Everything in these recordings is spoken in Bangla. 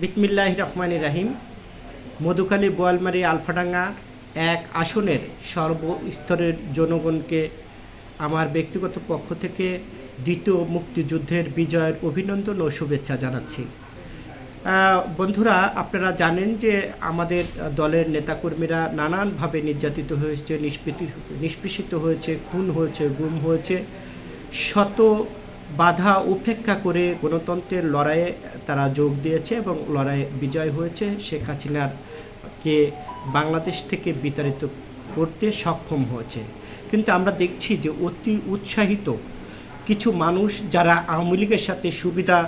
বিসমিল্লাহ রহমান রাহিম। মধুখালী, বোয়ালমারি, আলফাডাঙ্গা এক আসনের সর্বস্তরের জনগণকে আমার ব্যক্তিগত পক্ষ থেকে দ্বিতীয় মুক্তিযুদ্ধের বিজয়ের অভিনন্দন ও শুভেচ্ছা জানাচ্ছি। বন্ধুরা, আপনারা জানেন যে আমাদের দলের নেতাকর্মীরা নানানভাবে নির্যাতিত হয়েছে, নিষ্পৃতি নিষ্পেষিত হয়েছে, খুন হয়েছে, গুম হয়েছে। শত বাধা উপেক্ষা করে গণতন্ত্রের লড়াইয়ে তারা যোগ দিয়েছে এবং লড়াইয়ে বিজয় হয়েছে। শেখ হাসিনার কে বাংলাদেশ থেকে বিতাড়িত করতে সক্ষম হয়েছে। কিন্তু আমরা দেখছি যে অতি উৎসাহিত কিছু মানুষ যারা আওয়ামী লীগের সাথে সুবিধা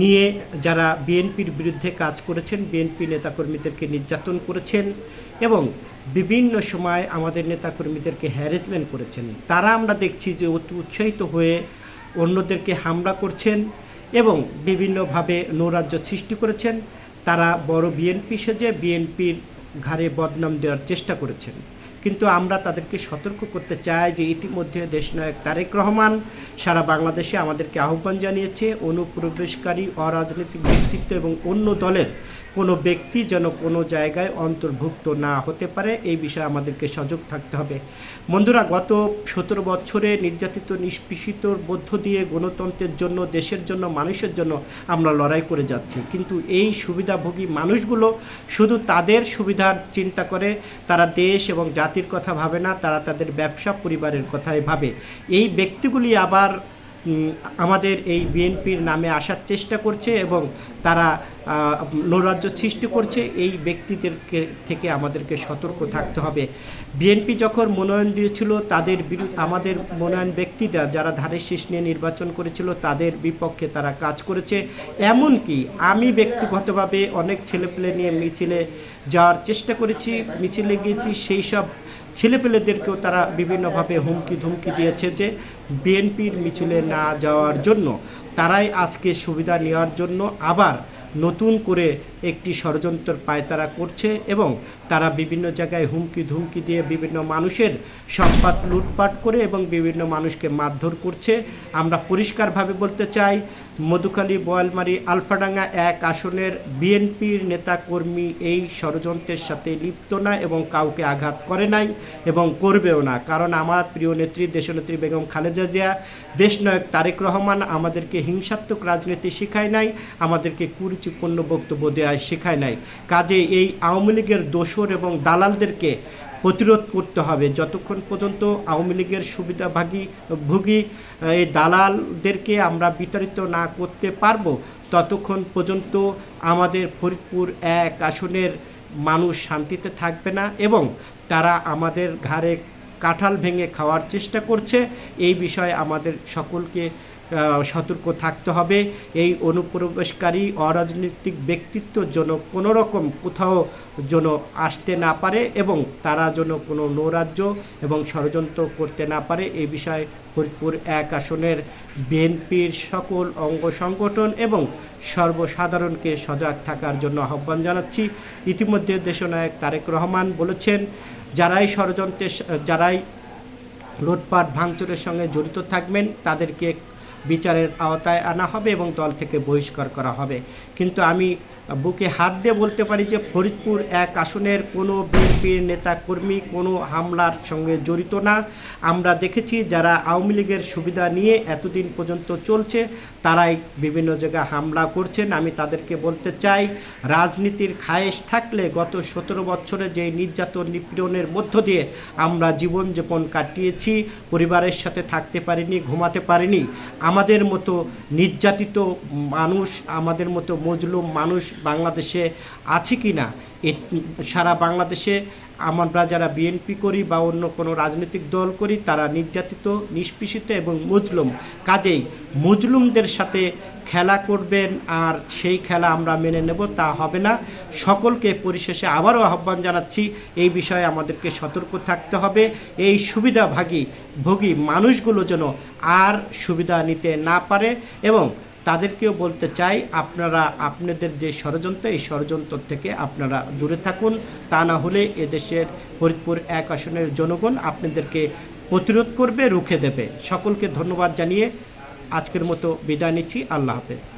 নিয়ে যারা বিএনপির বিরুদ্ধে কাজ করেছেন, বিএনপি নেতাকর্মীদেরকে নির্যাতন করেছেন এবং বিভিন্ন সময় আমাদের নেতাকর্মীদেরকে হ্যারাসমেন্ট করেছেন, তারা আমরা দেখছি যে অতি উৎসাহিত হয়ে অন্যদেরকে হামলা করছেন এবং বিভিন্নভাবে নৌরাজ্য সৃষ্টি করেছেন। তারা বড় বিএনপি সেজে বিএনপির ঘাড়ে বদনাম দেওয়ার চেষ্টা করেছেন। কিন্তু আমরা তাদেরকে সতর্ক করতে চাই যে ইতিমধ্যে দেশনায়ক তারেক রহমান সারা বাংলাদেশে আমাদেরকে আহ্বান জানিয়েছে, অনুপ্রবেশকারী, অরাজনৈতিক ব্যক্তিত্ব এবং অন্য দলের কোনো ব্যক্তি যেন কোনো জায়গায় অন্তর্ভুক্ত না হতে পারে, এই বিষয়ে আমাদেরকে সজাগ থাকতে হবে। বন্ধুরা, গত সতেরো বছরে নির্যাতিত নিষ্পেষিতর মধ্য দিয়ে গণতন্ত্রের জন্য, দেশের জন্য, মানুষের জন্য আমরা লড়াই করে যাচ্ছি। কিন্তু এই সুবিধাভোগী মানুষগুলো শুধু তাদের সুবিধার চিন্তা করে, তারা দেশ এবং জাতির কথা ভাবে না, তারা তাদের ব্যবসা পরিবারের কথাই ভাবে। এই ব্যক্তিগুলি আবার আমাদের এই বিএনপির নামে আসার চেষ্টা করছে এবং তারা নৈরাজ্য সৃষ্টি করছে। এই ব্যক্তিদেরকে থেকে আমাদেরকে সতর্ক থাকতে হবে। বিএনপি যখন মনোনয়ন দিয়েছিল, তাদের আমাদের মনোনয়ন ব্যক্তিরা যারা ধানের শীষ নিয়ে নির্বাচন করেছিল, তাদের বিপক্ষে তারা কাজ করেছে। এমনকি আমি ব্যক্তিগতভাবে অনেক ছেলেপেলে নিয়ে মিছিলে যাওয়ার চেষ্টা করেছি, মিছিলে গিয়েছি, সেই সব ছেলেপেলেদেরকেও তারা বিভিন্নভাবে হুমকি ধুমকি দিয়েছে যে, বিএনপির মিছিলে না যাওয়ার জন্য। তারাই আজকে সুবিধা নেওয়ার জন্য আবার নতুন করে একটি ষড়যন্ত্র পায়তারা করছে এবং তারা বিভিন্ন জায়গায় হুমকি ধুমকি দিয়ে বিভিন্ন মানুষের সম্পদ লুটপাট করে এবং বিভিন্ন মানুষকে মারধর করছে। আমরা পরিষ্কারভাবে বলতে চাই, মধুখালী, বোয়ালমারি, আলফাডাঙ্গা এক আসনের বিএনপির নেতাকর্মী এই ষড়যন্ত্রের সাথে লিপ্ত না এবং কাউকে আঘাত করে নাই এবং করবেও না। কারণ আমার প্রিয় নেত্রী, দেশনেত্রী বেগম খালেদা জিয়া, দেশনায়ক তারেক রহমান আমাদেরকে হিংসাত্মক রাজনীতি শেখায় নাই, আমাদেরকে কুরুচিপূর্ণ বক্তব্য দেওয়া শেখায় নাই। কাজে এই আওয়ামী লীগের দোসর এবং দালালদেরকে প্রতিরোধ করতে হবে। যতক্ষণ পর্যন্ত আওয়ামী লীগের সুবিধাভাগী ভোগী, এই দালালদেরকে আমরা বিতাড়িত না করতে পারব, ততক্ষণ পর্যন্ত আমাদের ফরিদপুর এক আসনের মানুষ শান্তিতে থাকবে না এবং তারা আমাদের ঘাড়ে কাঁঠাল ভেঙে খাওয়ার চেষ্টা করছে। এই বিষয়ে আমাদের সকলকে সতর্ক থাকতে হবে। এই অনুপ্রবেশকারী অরাজনৈতিক ব্যক্তিত্ব যেন কোনো রকম কোথাও যেন আসতে না পারে এবং তারা যেন কোনো নৈরাজ্য এবং ষড়যন্ত্র করতে না পারে এই বিষয়ে ফরিদপুর এক আসনের বিএনপির সকল অঙ্গ সংগঠন এবং সর্বসাধারণকে সজাগ থাকার জন্য আহ্বান জানাচ্ছি। ইতিমধ্যে দেশনায়ক তারেক রহমান বলেছেন, যারাই ষড়যন্ত্রের যারাই লুটপাট ভাঙচুরের সঙ্গে জড়িত থাকবেন, তাদেরকে বিচারের আওতায় আনা হবে এবং দল থেকে বহিষ্কার করা হবে। কিন্তু আমি বুকে হাত দিয়ে বলতে পারি যে ফরিদপুর এক আসনের কোনো বিএনপির নেতা কর্মী কোনো হামলার সঙ্গে জড়িত না। আমরা দেখেছি যারা আওয়ামী লীগের সুবিধা নিয়ে এতদিন পর্যন্ত চলছে, তারাই বিভিন্ন জায়গায় হামলা করছেন। আমি তাদেরকে বলতে চাই, রাজনীতির খায়েশ থাকলে গত সতেরো বছরে যে নির্যাতন নিপীড়নের মধ্য দিয়ে আমরা জীবনযাপন কাটিয়েছি, পরিবারের সাথে থাকতে পারিনি, ঘুমাতে পারিনি আমাদের মতো নির্যাতিত মানুষ আমাদের মতো মজলুম মানুষ বাংলাদেশে আছে কি না সারা বাংলাদেশে আমরা যারা বিএনপি করি বা অন্য কোনো রাজনৈতিক দল করি, তারা নির্যাতিত, নিষ্পেষিত এবং মজলুম। কাজেই মজলুমদের সাথে খেলা করবেন আর সেই খেলা আমরা মেনে নেব, তা হবে না। সকলকে পরিশেষে আবারও আহ্বান জানাচ্ছি, এই বিষয়ে আমাদেরকে সতর্ক থাকতে হবে। এই সুবিধাভাগী ভোগী মানুষগুলো যেন আর সুবিধা নিতে না পারে এবং তাদেরকেও বলতে চাই, আপনারা, আপনাদের যে ষড়যন্ত্র, এই ষড়যন্ত্র থেকে আপনারা দূরে থাকুন। তা না হলে এদেশের ফরিদপুর এক আসনের জনগণ আপনাদেরকে প্রতিরোধ করবে, রুখে দেবে। সকলকে ধন্যবাদ জানিয়ে আজকের মতো বিদায় নিচ্ছি। আল্লাহ হাফেজ।